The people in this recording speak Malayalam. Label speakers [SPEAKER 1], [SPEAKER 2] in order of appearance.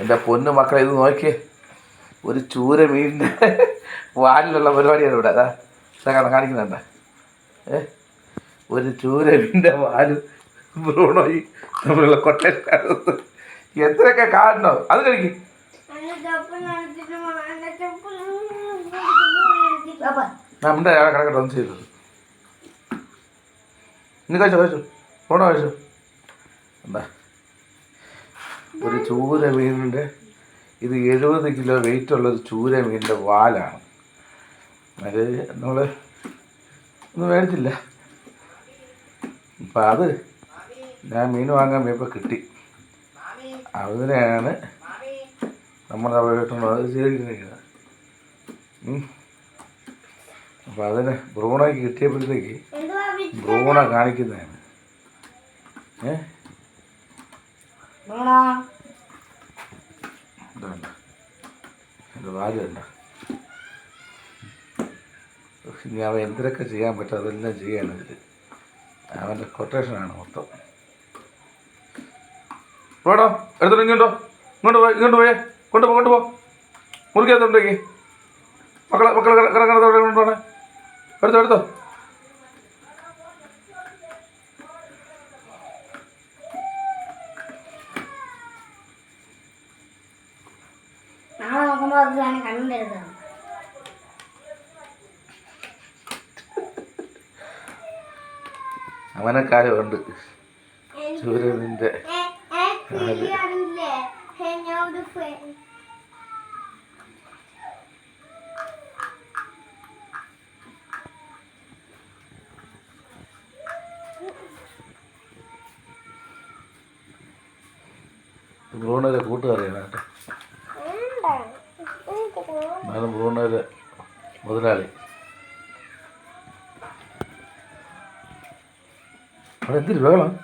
[SPEAKER 1] എന്റെ പൊന്നു മക്കളെ ഇത് നോക്കിയേ ഒരു ചൂര മീനിന്റെ വാലിലുള്ള പരിപാടിയാണ് ഇവിടെ. അതാ ഇതാ കാണിക്കുന്നുണ്ട. ഏ? ഒരു ചൂര മീനിന്റെ വാൽ ബ്രൂണോയി നമ്മളുള്ള കൊട്ട എത്രയൊക്കെ കാണണോ? അത് കഴിക്കും. നമ്മുടെ അയാളെ കിടക്കട്ടെ ഒന്ന് ചെയ്തത് ഇന്ന് കഴിച്ചോ കഴിച്ചു. ഫോണോ കഴിച്ചു? എന്താ? ഒരു ചൂര മീനിന്റെ ഇത് എഴുപത് കിലോ വെയിറ്റ് ഉള്ള ഒരു ചൂര മീനിന്റെ വാലാണ്. അത് നമ്മൾ ഒന്നും മേടിച്ചില്ല. അപ്പം അത് ഞാൻ മീൻ വാങ്ങാൻ പോയപ്പോൾ കിട്ടി. അതിനെയാണ് നമ്മൾ അവിടെ കിട്ടുന്നത് ചെയ്തിരിക്കുന്നത് അപ്പം അതിന് ബ്രൂണയ്ക്ക് കിട്ടിയപ്പോഴത്തേക്ക്
[SPEAKER 2] ഭ്രൂണ
[SPEAKER 1] ബ്രൂണ കാണിക്കുന്നതാണ്. ഏ? വാലുണ്ട് ഇനി അവൻ എന്തിനൊക്കെ ചെയ്യാൻ പറ്റും അതെല്ലാം ചെയ്യാണ് ഇതിൽ അവന്റെ കൊട്ടേഷനാണ് മൊത്തം വേടോ എടുത്തിട്ട് ഇങ്ങോട്ടോ ഇങ്ങോട്ട് പോയി ഇങ്ങോട്ട് പോയേ കൊണ്ടുപോ കൊണ്ടുപോ മുറിക്കകത്തുണ്ടേക്ക് മക്കളെ മക്കളെ കിടക്കണത്തോടെ കൊണ്ടുപോണേ എടുത്തോ എടുത്തോ
[SPEAKER 2] നാളെ നോക്കുമ്പോ അത് തന്നെ കണ്ടുകൊണ്ടിരുന്നത്
[SPEAKER 1] അങ്ങനെ കാര്യമുണ്ട്. സൂര്യനിന്റെ ബ്രൂണയുടെ കൂട്ടുകാരിയാണ് കേട്ടോ. மேலும் ஓனர் முதலாளி. எழுந்திரி வேகலாம்.